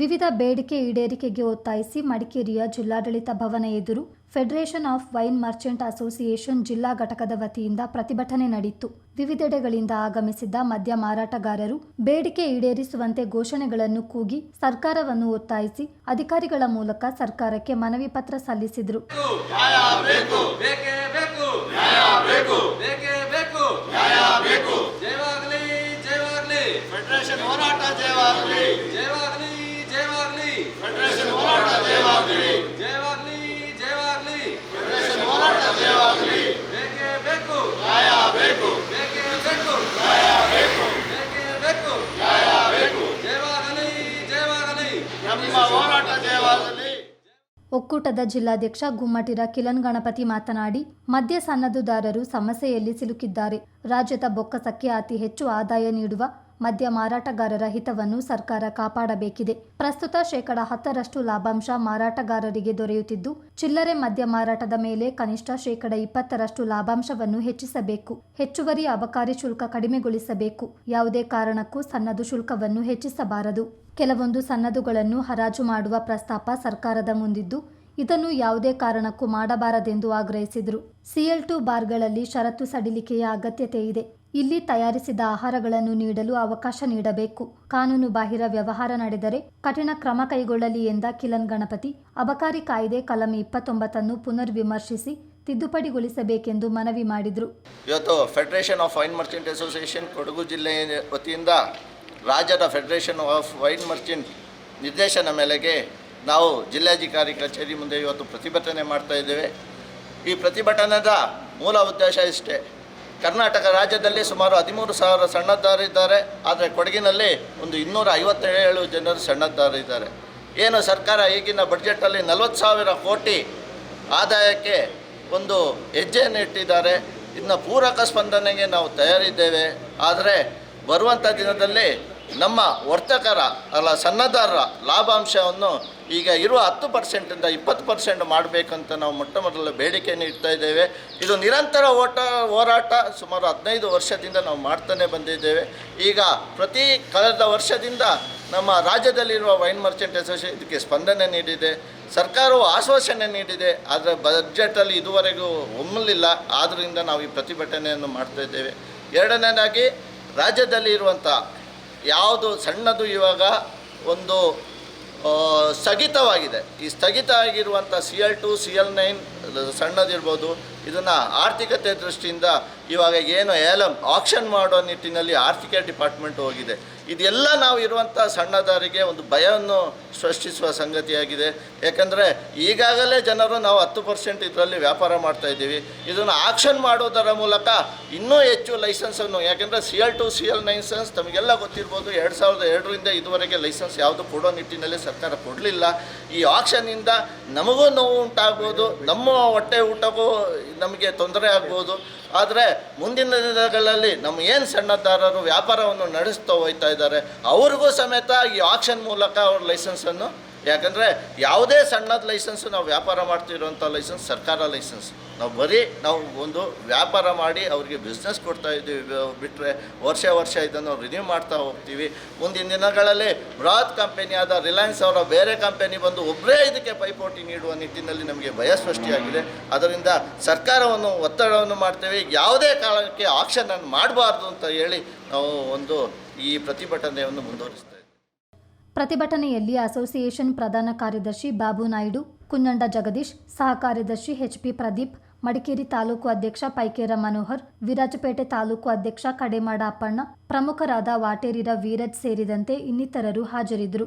ವಿವಿಧ ಬೇಡಿಕೆ ಈಡೇರಿಕೆಗೆ ಒತ್ತಾಯಿಸಿ ಮಡಿಕೇರಿಯ ಜಿಲ್ಲಾಡಳಿತ ಭವನ ಎದುರು federation of wine merchant association ಜಿಲ್ಲಾ ಘಟಕದ ವತಿಯಿಂದ ಪ್ರತಿಭಟನೆ ನಡೆಯಿತು. ವಿವಿಧೆಡೆಗಳಿಂದ ಆಗಮಿಸಿದ್ದ ಮದ್ಯ ಮಾರಾಟಗಾರರು ಬೇಡಿಕೆ ಈಡೇರಿಸುವಂತೆ ಘೋಷಣೆಗಳನ್ನು ಕೂಗಿ ಸರ್ಕಾರವನ್ನು ಒತ್ತಾಯಿಸಿ ಅಧಿಕಾರಿಗಳ ಮೂಲಕ ಸರ್ಕಾರಕ್ಕೆ ಮನವಿ ಪತ್ರ ಸಲ್ಲಿಸಿದರು. ಒಕ್ಕೂಟದ ಜಿಲ್ಲಾಧ್ಯಕ್ಷ ಗುಮ್ಮಟಿರ ಕಿಲನ್ ಗಣಪತಿ ಮಾತನಾಡಿ, ಮದ್ಯ ಸನ್ನದುದಾರರು ಸಮಸ್ಯೆಯಲ್ಲಿ ಸಿಲುಕಿದ್ದಾರೆ. ರಾಜ್ಯದ ಬೊಕ್ಕಸಕ್ಕೆ ಅತಿ ಹೆಚ್ಚು ಆದಾಯ ನೀಡುವ ಮದ್ಯ ಮಾರಾಟಗಾರರ ಹಿತವನ್ನು ಸರ್ಕಾರ ಕಾಪಾಡಬೇಕಿದೆ. ಪ್ರಸ್ತುತ ಶೇಕಡ ಹತ್ತರಷ್ಟು ಲಾಭಾಂಶ ಮಾರಾಟಗಾರರಿಗೆ ದೊರೆಯುತ್ತಿದ್ದು, ಚಿಲ್ಲರೆ ಮದ್ಯ ಮಾರಾಟದ ಮೇಲೆ ಕನಿಷ್ಠ ಶೇಕಡ ಇಪ್ಪತ್ತರಷ್ಟು ಲಾಭಾಂಶವನ್ನು ಹೆಚ್ಚಿಸಬೇಕು. ಹೆಚ್ಚುವರಿ ಅಬಕಾರಿ ಶುಲ್ಕ ಕಡಿಮೆಗೊಳಿಸಬೇಕು. ಯಾವುದೇ ಕಾರಣಕ್ಕೂ ಸನ್ನದು ಶುಲ್ಕವನ್ನು ಹೆಚ್ಚಿಸಬಾರದು. ಕೆಲವೊಂದು ಸನ್ನದುಗಳನ್ನು ಹರಾಜು ಮಾಡುವ ಪ್ರಸ್ತಾಪ ಸರ್ಕಾರದ ಮುಂದಿದ್ದು, ಇದನ್ನು ಯಾವುದೇ ಕಾರಣಕ್ಕೂ ಮಾಡಬಾರದೆಂದು ಆಗ್ರಹಿಸಿದರು. ಸಿಎಲ್ ಟು ಬಾರ್ಗಳಲ್ಲಿ ಷರತ್ತು ಸಡಿಲಿಕೆಯ ಅಗತ್ಯತೆ ಇದೆ. ಇಲ್ಲಿ ತಯಾರಿಸಿದ ಆಹಾರಗಳನ್ನು ನೀಡಲು ಅವಕಾಶ ನೀಡಬೇಕು. ಕಾನೂನು ಬಾಹಿರ ವ್ಯವಹಾರ ನಡೆದರೆ ಕಠಿಣ ಕ್ರಮ ಕೈಗೊಳ್ಳಲಿ ಎಂದ ಕಿಲನ್ ಗಣಪತಿ, ಅಬಕಾರಿ ಕಾಯ್ದೆ ಕಲಂ ಇಪ್ಪತ್ತೊಂಬತ್ತನ್ನು ಪುನರ್ ವಿಮರ್ಶಿಸಿ ತಿದ್ದುಪಡಿಗೊಳಿಸಬೇಕೆಂದು ಮನವಿ ಮಾಡಿದರು. ಇವತ್ತು federation of wine merchant association Kodagu ಜಿಲ್ಲೆಯ ವತಿಯಿಂದ ರಾಜ್ಯದ ಫೆಡರೇಷನ್ ಆಫ್ ವೈನ್ ಮರ್ಚೆಂಟ್ ನಿರ್ದೇಶನ ಮೇಲೆಗೆ ನಾವು ಜಿಲ್ಲಾಧಿಕಾರಿ ಕಚೇರಿ ಮುಂದೆ ಇವತ್ತು ಪ್ರತಿಭಟನೆ ಮಾಡ್ತಾ ಇದ್ದೇವೆ. ಈ ಪ್ರತಿಭಟನೆದ ಮೂಲ ಉದ್ದೇಶ ಇಷ್ಟೇ. ಕರ್ನಾಟಕ ರಾಜ್ಯದಲ್ಲಿ ಸುಮಾರು ಹದಿಮೂರು ಸಾವಿರ ಸಣ್ಣದ್ದಾರಿದ್ದಾರೆ ಆದರೆ ಕೊಡಗಿನಲ್ಲಿ ಒಂದು ಇನ್ನೂರ ಐವತ್ತೇಳು ಜನರು ಸಣ್ಣದ್ದಾರಿದ್ದಾರೆ ಏನು ಸರ್ಕಾರ ಈಗಿನ ಬಡ್ಜೆಟಲ್ಲಿ ನಲವತ್ತು ಸಾವಿರ ಕೋಟಿ ಆದಾಯಕ್ಕೆ ಒಂದು ಹೆಜ್ಜೆಯನ್ನು ಇಟ್ಟಿದ್ದಾರೆ. ಇನ್ನು ಪೂರಕ ಸ್ಪಂದನೆಗೆ ನಾವು ತಯಾರಿದ್ದೇವೆ. ಆದರೆ ಬರುವಂಥ ದಿನದಲ್ಲಿ ನಮ್ಮ ವರ್ತಕರ, ಅಲ್ಲ ಸನ್ನದಾರರ ಲಾಭಾಂಶವನ್ನು ಈಗ ಇರುವ ಹತ್ತು ಪರ್ಸೆಂಟಿಂದ ಇಪ್ಪತ್ತು ಪರ್ಸೆಂಟ್ ಮಾಡಬೇಕಂತ ನಾವು ಮೊಟ್ಟ ಮೊದಲ ಬೇಡಿಕೆಯನ್ನು ಇಡ್ತಾ ಇದ್ದೇವೆ. ಇದು ನಿರಂತರ ಓಟ ಹೋರಾಟ ಸುಮಾರು ಹದಿನೈದು ವರ್ಷದಿಂದ ನಾವು ಮಾಡ್ತಾನೆ ಬಂದಿದ್ದೇವೆ. ಈಗ ಪ್ರತಿ ಕಳೆದ ವರ್ಷದಿಂದ ನಮ್ಮ ರಾಜ್ಯದಲ್ಲಿರುವ ವೈನ್ ಮರ್ಚೆಂಟ್ ಅಸೋಸಿಯೇಷನ್ ಇದಕ್ಕೆ ಸ್ಪಂದನೆ ನೀಡಿದೆ. ಸರ್ಕಾರವು ಆಶ್ವಾಸನೆ ನೀಡಿದೆ. ಆದರೆ ಬಜೆಟಲ್ಲಿ ಇದುವರೆಗೂ ಒಮ್ಮಲಿಲ್ಲ ಆದ್ದರಿಂದ ನಾವು ಈ ಪ್ರತಿಭಟನೆಯನ್ನು ಮಾಡ್ತಾ ಇದ್ದೇವೆ. ಎರಡನೇದಾಗಿ ರಾಜ್ಯದಲ್ಲಿ ಇರುವಂಥ ಯಾವುದು ಸಣ್ಣದು ಇವಾಗ ಒಂದು ಸ್ಥಗಿತವಾಗಿದೆ. ಈ ಸ್ಥಗಿತ ಆಗಿರುವಂಥ C L two C L nine ಸಣ್ಣದಿರ್ಬೋದು. ಇದನ್ನು ಆರ್ಥಿಕತೆ ದೃಷ್ಟಿಯಿಂದ ಇವಾಗ ಏನು ಏಲಂ ಆಕ್ಷನ್ ಮಾಡೋ ನಿಟ್ಟಿನಲ್ಲಿ ಆರ್ಥಿಕ ಡಿಪಾರ್ಟ್ಮೆಂಟ್ ಹೋಗಿದೆ. ಇದೆಲ್ಲ ನಾವು ಇರುವಂಥ ಸಣ್ಣದಾರಿಗೆ ಒಂದು ಭಯವನ್ನು ಸೃಷ್ಟಿಸುವ ಸಂಗತಿಯಾಗಿದೆ. ಯಾಕಂದರೆ ಈಗಾಗಲೇ ಜನರು ನಾವು ಹತ್ತು ಪರ್ಸೆಂಟ್ ಇದರಲ್ಲಿ ವ್ಯಾಪಾರ ಮಾಡ್ತಾ ಇದ್ದೀವಿ. ಇದನ್ನು ಆಕ್ಷನ್ ಮಾಡೋದರ ಮೂಲಕ ಇನ್ನೂ ಹೆಚ್ಚು ಲೈಸೆನ್ಸನ್ನು ಯಾಕೆಂದರೆ C L two C L license ತಮಗೆಲ್ಲ ಗೊತ್ತಿರ್ಬೋದು ಎರಡು ಸಾವಿರದ ಎರಡರಿಂದ ಇದುವರೆಗೆ ಲೈಸೆನ್ಸ್ ಯಾವುದು ಕೊಡೋ ನಿಟ್ಟಿನಲ್ಲಿ ಸರ್ಕಾರ ಕೊಡಲಿಲ್ಲ. ಈ ಆಕ್ಷನ್ನಿಂದ ನಮಗೂ ನೋವು ಉಂಟಾಗ್ಬೋದು, ನಮ್ಮ ಹೊಟ್ಟೆ ಊಟಕ್ಕೂ ನಮಗೆ ತೊಂದರೆ ಆಗ್ಬೋದು. ಆದರೆ ಮುಂದಿನ ದಿನಗಳಲ್ಲಿ ನಮ್ಮ ಏನು ಸಣ್ಣದಾರರು ವ್ಯಾಪಾರವನ್ನು ನಡೆಸ್ತಾ ಹೋಗ್ತಾ ಇದ್ದಾರೆ, ಅವ್ರಿಗೂ ಸಮೇತ ಈ ಆಕ್ಷನ್ ಮೂಲಕ ಅವ್ರ ಲೈಸೆನ್ಸನ್ನು ಯಾಕಂದರೆ ಯಾವುದೇ ಸಣ್ಣದ ಲೈಸೆನ್ಸು ನಾವು ವ್ಯಾಪಾರ ಮಾಡ್ತಿರೋಂಥ ಲೈಸೆನ್ಸ್ ಸರ್ಕಾರ ಲೈಸೆನ್ಸ್ ನಾವು ಬರೀ ನಾವು ಒಂದು ವ್ಯಾಪಾರ ಮಾಡಿ ಅವರಿಗೆ ಬಿಸ್ನೆಸ್ ಕೊಡ್ತಾ ಇದ್ದೀವಿ ಬಿಟ್ಟರೆ ವರ್ಷ ವರ್ಷ ಇದನ್ನು ರಿನ್ಯೂ ಮಾಡ್ತಾ ಹೋಗ್ತೀವಿ. ಮುಂದಿನ ದಿನಗಳಲ್ಲಿ ಬೃಹತ್ ಕಂಪನಿಯಾದ ರಿಲಯನ್ಸ್ ಅವರ ಬೇರೆ ಕಂಪೆನಿ ಬಂದು ಒಬ್ಬರೇ ಇದಕ್ಕೆ ಪೈಪೋಟಿ ನೀಡುವ ನಿಟ್ಟಿನಲ್ಲಿ ನಮಗೆ ಭಯ ಸೃಷ್ಟಿಯಾಗಿದೆ. ಅದರಿಂದ ಸರ್ಕಾರವನ್ನು, ಒತ್ತಡವನ್ನು ಮಾಡ್ತೇವೆ. ಯಾವುದೇ ಕಾರಣಕ್ಕೆ ಆಕ್ಷನನ್ನು ಮಾಡಬಾರ್ದು ಅಂತ ಹೇಳಿ ನಾವು ಒಂದು ಈ ಪ್ರತಿಭಟನೆಯನ್ನು ಮುಂದುವರಿಸ್ತೇವೆ. ಪ್ರತಿಭಟನೆಯಲ್ಲಿ ಅಸೋಸಿಯೇಷನ್ ಪ್ರಧಾನ ಕಾರ್ಯದರ್ಶಿ ಬಾಬು ನಾಯ್ಡು, ಕುನ್ನಂಡ ಜಗದೀಶ್ ಸಹ ಕಾರ್ಯದರ್ಶಿ ಎಚ್ಪಿ ಪ್ರದೀಪ್, ಮಡಿಕೇರಿ ತಾಲೂಕು ಅಧ್ಯಕ್ಷ ಪೈಕೇರ ಮನೋಹರ್, ವಿರಾಜಪೇಟೆ ತಾಲೂಕು ಅಧ್ಯಕ್ಷ ಕಡೆಮಾಡ ಅಪ್ಪಣ್ಣ, ಪ್ರಮುಖರಾದ ವಾಟೇರಿರ ವೀರಜ್ ಸೇರಿದಂತೆ ಇನ್ನಿತರರು ಹಾಜರಿದ್ದರು.